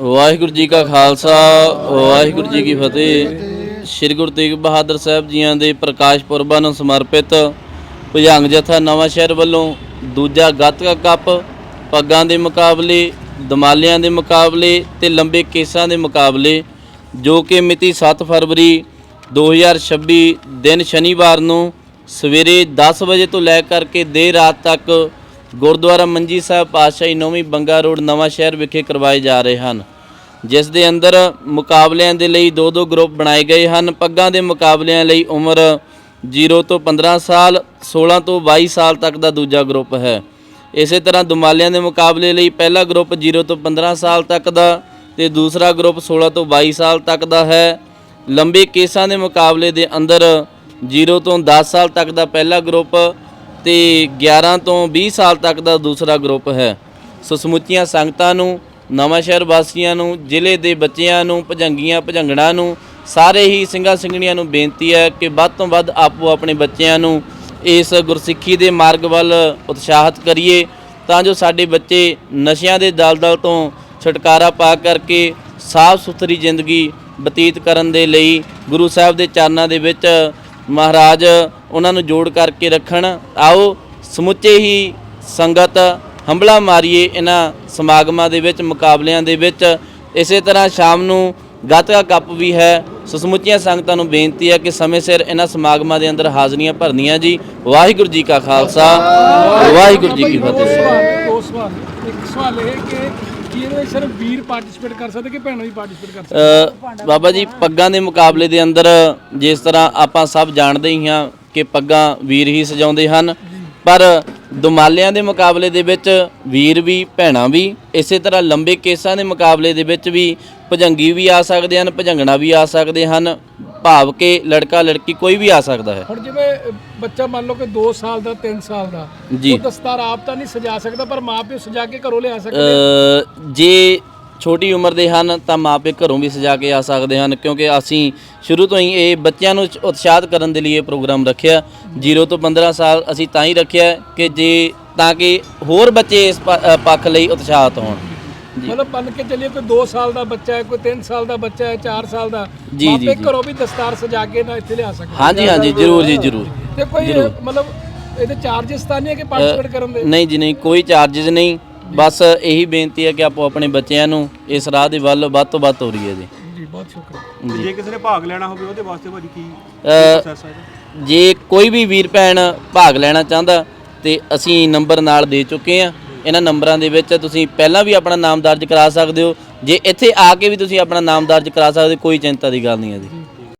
ਵਾਹਿਗੁਰੂ ਜੀ ਕਾ ਖਾਲਸਾ, ਵਾਹਿਗੁਰੂ ਜੀ ਕੀ ਫਤਿਹ। ਸ੍ਰੀ ਗੁਰੂ ਤੇਗ ਬਹਾਦਰ ਸਾਹਿਬ ਜੀਆਂ ਦੇ ਪ੍ਰਕਾਸ਼ ਪੁਰਬਾਂ ਨੂੰ ਸਮਰਪਿਤ ਭੁਜੰਗ ਜਥਾ ਨਵਾਂ ਸ਼ਹਿਰ ਵੱਲੋਂ ਦੂਜਾ ਗੱਤਕਾ ਕੱਪ, ਪੱਗਾਂ ਦੇ ਮੁਕਾਬਲੇ, ਦਮਾਲਿਆਂ ਦੇ ਮੁਕਾਬਲੇ ਤੇ ਲੰਬੇ ਕੇਸਾਂ ਦੇ ਮੁਕਾਬਲੇ, ਜੋ ਕਿ ਮਿਤੀ 7 ਫਰਵਰੀ 2026 ਦਿਨ ਸ਼ਨੀਵਾਰ ਨੂੰ ਸਵੇਰੇ 10 ਵਜੇ ਤੋਂ ਲੈ ਕਰਕੇ ਦੇਰ ਰਾਤ ਤੱਕ ਗੁਰਦੁਆਰਾ ਮੰਜੀ ਸਾਹਿਬ ਪਾਤਸ਼ਾਹੀ ਨੌਵੀਂ ਬੰਗਾ ਰੋਡ ਨਵਾਂ ਸ਼ਹਿਰ ਵਿਖੇ ਕਰਵਾਏ ਜਾ ਰਹੇ ਹਨ। ਜਿਸ ਦੇ ਅੰਦਰ ਮੁਕਾਬਲਿਆਂ ਦੇ ਲਈ ਦੋ ਦੋ ਗਰੁੱਪ ਬਣਾਏ ਗਏ ਹਨ। ਪੱਗਾਂ ਦੇ ਮੁਕਾਬਲਿਆਂ ਲਈ ਉਮਰ 0 ਤੋਂ 15 ਸਾਲ 16 ਤੋਂ 22 ਸਾਲ ਤੱਕ ਦਾ ਦੂਜਾ ਗਰੁੱਪ ਹੈ। ਇਸੇ ਤਰ੍ਹਾਂ ਦੁਮਾਲਿਆਂ ਦੇ ਮੁਕਾਬਲੇ ਲਈ ਪਹਿਲਾ ਗਰੁੱਪ 0 ਤੋਂ 15 ਸਾਲ ਤੱਕ ਦਾ ਤੇ ਦੂਸਰਾ ਗਰੁੱਪ 16 ਤੋਂ 22 ਸਾਲ ਤੱਕ ਦਾ ਹੈ। ਲੰਬੇ ਕੇਸਾਂ ਦੇ ਮੁਕਾਬਲੇ ਦੇ ਅੰਦਰ 0 ਤੋਂ 10 ਸਾਲ ਤੱਕ ਦਾ ਪਹਿਲਾ ਗਰੁੱਪ ਤੇ 11 ਤੋਂ 20 ਸਾਲ ਤੱਕ ਦਾ ਦੂਸਰਾ ਗਰੁੱਪ ਹੈ। ਸੋ ਸਮੁੱਚੀਆਂ ਸੰਗਤਾਂ ਨੂੰ, ਨਵਾਂ ਸ਼ਹਿਰ ਵਾਸੀਆਂ ਨੂੰ, ਜ਼ਿਲ੍ਹੇ ਦੇ ਬੱਚਿਆਂ ਨੂੰ, ਭਜੰਗੀਆਂ, ਭਜੰਗੜਾਂ ਨੂੰ, ਸਾਰੇ ਹੀ ਸਿੰਘਾਂ ਸਿੰਘਣੀਆਂ ਨੂੰ ਬੇਨਤੀ ਹੈ ਕਿ ਵੱਧ ਤੋਂ ਵੱਧ ਆਪੋ ਆਪਣੇ ਬੱਚਿਆਂ ਨੂੰ ਇਸ ਗੁਰਸਿੱਖੀ ਦੇ ਮਾਰਗ ਵੱਲ ਉਤਸ਼ਾਹਿਤ ਕਰੀਏ, ਤਾਂ ਜੋ ਸਾਡੇ ਬੱਚੇ ਨਸ਼ਿਆਂ ਦੇ ਦਲਦਲ ਤੋਂ ਛੁਟਕਾਰਾ ਪਾ ਕਰਕੇ ਸਾਫ਼ ਸੁਥਰੀ ਜ਼ਿੰਦਗੀ ਬਤੀਤ ਕਰਨ ਦੇ ਲਈ ਗੁਰੂ ਸਾਹਿਬ ਦੇ ਚਰਨਾਂ ਦੇ ਵਿੱਚ ਮਹਾਰਾਜ ਉਹਨਾਂ ਨੂੰ ਜੋੜ ਕਰਕੇ ਰੱਖਣ। ਆਓ ਸਮੁੱਚੇ ਹੀ ਸੰਗਤ ਹੰਬਲਾ ਮਾਰੀਏ ਇਹਨਾਂ ਸਮਾਗਮਾਂ ਦੇ ਵਿੱਚ ਮੁਕਾਬਲਿਆਂ ਦੇ ਵਿੱਚ। ਇਸੇ ਤਰ੍ਹਾਂ ਸ਼ਾਮ ਨੂੰ ਗੱਤਕਾ ਕੱਪ ਵੀ ਹੈ। ਸੋ ਸਮੁੱਚੀਆਂ ਸੰਗਤਾਂ ਨੂੰ ਬੇਨਤੀ ਹੈ ਕਿ ਸਮੇਂ ਸਿਰ ਇਹਨਾਂ ਸਮਾਗਮਾਂ ਦੇ ਅੰਦਰ ਹਾਜ਼ਰੀਆਂ ਭਰਨੀਆਂ ਜੀ। ਵਾਹਿਗੁਰੂ ਜੀ ਕਾ ਖਾਲਸਾ। ਵਾਹਿਗੁਰੂ ਜੀ ਕੀ ਫਤਿਹ। ਇੱਕ ਸਵਾਲ ਇਹ ਕਿ ਕੀ ਇਹਦੇ ਵਿੱਚ ਸਿਰਫ ਵੀਰ ਪਾਰਟਿਸਿਪੇਟ ਕਰ ਸਕਦੇ ਕਿ ਭੈਣਾਂ ਵੀ ਪਾਰਟਿਸਿਪੇਟ ਕਰ ਸਕਦੇ? ਅ, ਬਾਬਾ ਜੀ ਪੱਗਾਂ ਦੇ ਮੁਕਾਬਲੇ ਦੇ ਅੰਦਰ ਜਿਸ ਤਰ੍ਹਾਂ ਆਪਾਂ ਸਭ ਜਾਣਦੇ ਹੀ ਹਾਂ ਕਿ ਪੱਗਾਂ ਵੀਰ ਹੀ ਸਜਾਉਂਦੇ ਹਨ ਪਰ ਦੁਮਾਲਿਆਂ ਦੇ ਮੁਕਾਬਲੇ ਦੇ ਵਿੱਚ ਵੀਰ ਵੀ ਭੈਣਾਂ ਵੀ ਇਸੇ ਤਰ੍ਹਾਂ ਲੰਬੇ ਕੇਸਾਂ ਦੇ ਮੁਕਾਬਲੇ ਦੇ ਵਿੱਚ ਵੀ ਭਜੰਗੀ ਵੀ ਆ ਸਕਦੇ ਹਨ ਭਜੰਗਣਾ ਵੀ ਆ ਸਕਦੇ ਹਨ। ਭਾਵ ਕਿ ਲੜਕਾ ਲੜਕੀ ਕੋਈ ਵੀ ਆ ਸਕਦਾ ਹੈ। ਹੁਣ ਜਿਵੇਂ ਬੱਚਾ ਮੰਨ ਲਓ ਕਿ 2 ਸਾਲ ਦਾ 3 ਸਾਲ ਦਾ ਜੀ। ਉਹ ਦਸਤਾਰ ਆਪ ਤਾਂ ਨਹੀਂ ਸਜਾ ਸਕਦਾ ਪਰ ਮਾਪੇ ਸਜਾ ਕੇ ਘਰੋਂ ਲਿਆ ਸਕਦੇ ਅ, ਜੇ ਛੋਟੀ ਉਮਰ ਦੇ ਹਨ ਤਾਂ ਮਾਪੇ ਘਰੋਂ ਵੀ ਸਜਾ ਕੇ ਆ ਸਕਦੇ ਹਨ ਕਿਉਂਕਿ ਅਸੀਂ ਸ਼ੁਰੂ ਤੋਂ ਹੀ ਇਹ ਬੱਚਿਆਂ ਨੂੰ ਉਤਸ਼ਾਹਿਤ ਕਰਨ ਦੇ ਲਈ ਇਹ ਪ੍ਰੋਗਰਾਮ ਰੱਖਿਆ। 0 ਤੋਂ 15 ਸਾਲ ਅਸੀਂ ਤਾਂ ਹੀ ਰੱਖਿਆ ਕਿ ਜੇ ਤਾਂ ਕਿ ਹੋਰ ਬੱਚੇ ਇਸ ਪ- ਅ, ਪੱਖ ਲਈ ਉਤਸ਼ਾਹਿਤ ਹੋਣ। ਮਤਲਬ ਮੰਨ ਕੇ ਚੱਲੀਏ ਕੋਈ 2 ਸਾਲ ਦਾ ਬੱਚਾ ਹੈ ਕੋਈ 3 ਸਾਲ ਦਾ ਬੱਚਾ ਹੈ 4 ਸਾਲ ਦਾ। ਜੀ, ਘਰੋਂ ਵੀ ਦਸਤਾਰ ਸਜਾ ਕੇ ਨਾ ਇੱਥੇ ਲਿਆ ਸਕਦੇ। ਹਾਂਜੀ ਹਾਂਜੀ ਜ਼ਰੂਰ ਜੀ ਜ਼ਰੂਰ। ਤੇ ਕੋਈ ਮਤਲਬ ਇਹਦੇ ਚਾਰजेस ਤਾਂ ਨਹੀਂ ਕਿ ਪਾਰਟਿਸਪੇਟ ਕਰਨ ਦੇ? ਨਹੀਂ ਜੀ ਨਹੀਂ ਕੋਈ ਚਾਰजेस ਨਹੀਂ। ਬਸ ਇਹੀ ਬੇਨਤੀ ਹੈ ਕਿ ਆਪੋ ਆਪਣੇ ਬੱਚਿਆਂ ਨੂੰ ਇਸ ਰਾਹ ਦੇ ਵੱਲ ਵੱਧ ਤੋਂ ਵੱਧ ਤੋਰੀਏ ਜੀ। ਜੀ ਬਹੁਤ ਸ਼ੁਕਰੀਆ। ਹੈ? ਇਹਦਾ? ਜੇ ਕੋਈ ਵੀ ਵੀਰ ਭੈਣ ਭਾਗ ਲੈਣਾ ਚਾਹੁੰਦਾ ਤੇ ਅਸੀਂ ਨੰਬਰ ਨਾਲ ਦੇ ਚੁੱਕੇ ਆ ਇਹਨਾਂ ਨੰਬਰਾਂ ਦੇ ਵਿੱਚ ਤੁਸੀਂ ਪਹਿਲਾਂ ਵੀ ਆਪਣਾ ਨਾਮ ਦਰਜ ਕਰਾ ਸਕਦੇ ਹੋ। ਜੇ ਇੱਥੇ ਆ ਕੇ ਵੀ ਤੁਸੀਂ ਆਪਣਾ ਨਾਮ ਦਰਜ ਕਰਾ ਸਕਦੇ ਹੋ, ਕੋਈ ਚਿੰਤਾ ਦੀ ਗੱਲ ਨਹੀਂ ਹੈ ਜੀ।